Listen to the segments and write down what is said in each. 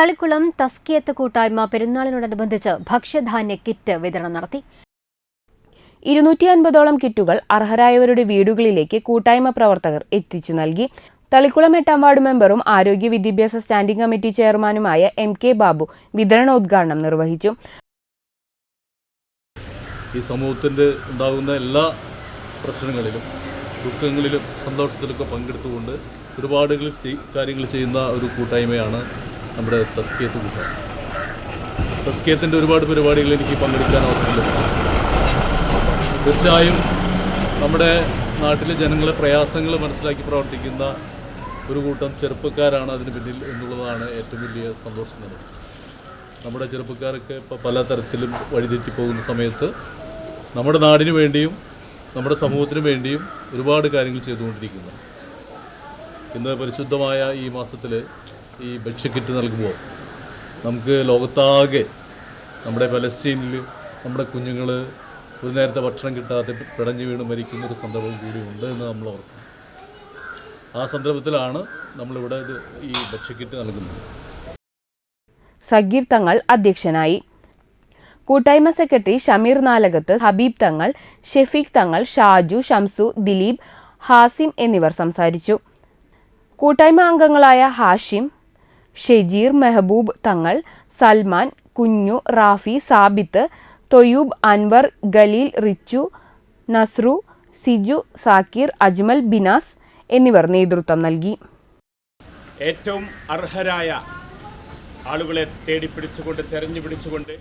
തളിക്കുളം തസ്കിയത്ത് കൂട്ടായ്മ പെരുന്നാളിനോടനുബന്ധിച്ച് ഭക്ഷ്യധാന്യ കിറ്റ് വിതരണം നടത്തി. ഇരുന്നൂറ്റി അൻപതോളം കിറ്റുകൾ അർഹരായവരുടെ വീടുകളിലേക്ക് കൂട്ടായ്മ പ്രവർത്തകർ എത്തിച്ചു നൽകി. തളിക്കുളം എട്ടാം വാർഡ് മെമ്പറും ആരോഗ്യ വിദ്യാഭ്യാസ സ്റ്റാൻഡിംഗ് കമ്മിറ്റി ചെയർമാനുമായ എം കെ ബാബു വിതരണോദ്ഘാടനം നിർവഹിച്ചു. ഈ സമൂഹത്തിന്റെ ഉണ്ടാകുന്ന എല്ലാ പ്രശ്നങ്ങളിലും ദുഃഖങ്ങളിലും സന്തോഷത്തിലൊക്കെ പങ്കെടുത്തുകൊണ്ട് ഒരുപാട് കാര്യങ്ങൾ ചെയ്യുന്ന ഒരു കൂട്ടായ്മയാണ് നമ്മുടെ തസ്കിയത്ത് കൂട്ടായ്മ തസ്കിയത്തിന്റെ ഒരുപാട് പരിപാടികളിൽ എനിക്ക് പങ്കെടുക്കാൻ അവസരം ലഭിച്ചു. തീർച്ചയായും നമ്മുടെ നാട്ടിലെ ജനങ്ങളെ പ്രയാസങ്ങൾ മനസ്സിലാക്കി പ്രവർത്തിക്കുന്ന ഒരു കൂട്ടം ചെറുപ്പക്കാരാണ് അതിന് പിന്നിൽ എന്നുള്ളതാണ് ഏറ്റവും വലിയ സന്തോഷം നൽകുന്നത് നമ്മുടെ ചെറുപ്പക്കാരൊക്കെ ഇപ്പോൾ പല തരത്തിലും വഴിതെറ്റിപ്പോകുന്ന സമയത്ത് നമ്മുടെ നാടിനു വേണ്ടിയും നമ്മുടെ സമൂഹത്തിനു വേണ്ടിയും ഒരുപാട് കാര്യങ്ങൾ ചെയ്തുകൊണ്ടിരിക്കുന്നു. ഇന്ന് പരിശുദ്ധമായ ഈ മാസത്തിൽ ഈ ഭക്ഷ്യക്കിറ്റ് നൽകുമ്പോൾ നമുക്ക് ലോകത്താകെ നമ്മുടെ പലസ്തീനിൽ നമ്മുടെ കുഞ്ഞുങ്ങൾ ഒരു നേരത്തെ ഭക്ഷണം കിട്ടാതെ പിടഞ്ഞു വീണ് മരിക്കുന്ന ഒരു സന്ദർഭം ഉണ്ട് എന്ന് നമ്മൾ ഓർക്കുന്നു ആ സന്ദർഭത്തിലാണ് നമ്മളിവിടെ ഇത് ഈ ഭക്ഷ്യക്കിറ്റ് നൽകുന്നത്. സഗീർ തങ്ങൾ അധ്യക്ഷനായി. കൂട്ടായ്മ സെക്രട്ടറി ഷമീർ നാലകത്ത് ഹബീബ് തങ്ങൾ ഷെഫീഖ് തങ്ങൾ ഷാജു ഷംസു ദിലീപ് ഹാസിം എന്നിവർ സംസാരിച്ചു. കൂട്ടായ്മ അംഗങ്ങളായ ഹാഷിം ഷെജീർ മെഹബൂബ് തങ്ങൾ സൽമാൻ കുഞ്ഞു റാഫി സാബിത്ത് തൊയൂബ് അൻവർ ഗലീൽ റിച്ചു നസ്രു സിജു സാക്കിർ അജ്മൽ ബിനാസ് എന്നിവർ നേതൃത്വം നൽകി. ഏറ്റവും അർഹരായ ആളുകളെ തേടിപ്പിടിച്ചുകൊണ്ട് തെരഞ്ഞു പിടിച്ചുകൊണ്ട്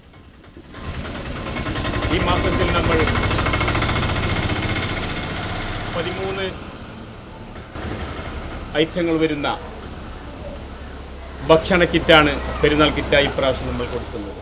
ഈ മാസത്തിൽ നമ്മൾ പതിമൂന്ന് ഐറ്റങ്ങൾ വരുന്ന ഭക്ഷണ കിറ്റാണ് പെരുന്നാൾ കിറ്റായി ഇപ്രാവശ്യം നമ്മൾ കൊടുക്കുന്നത്.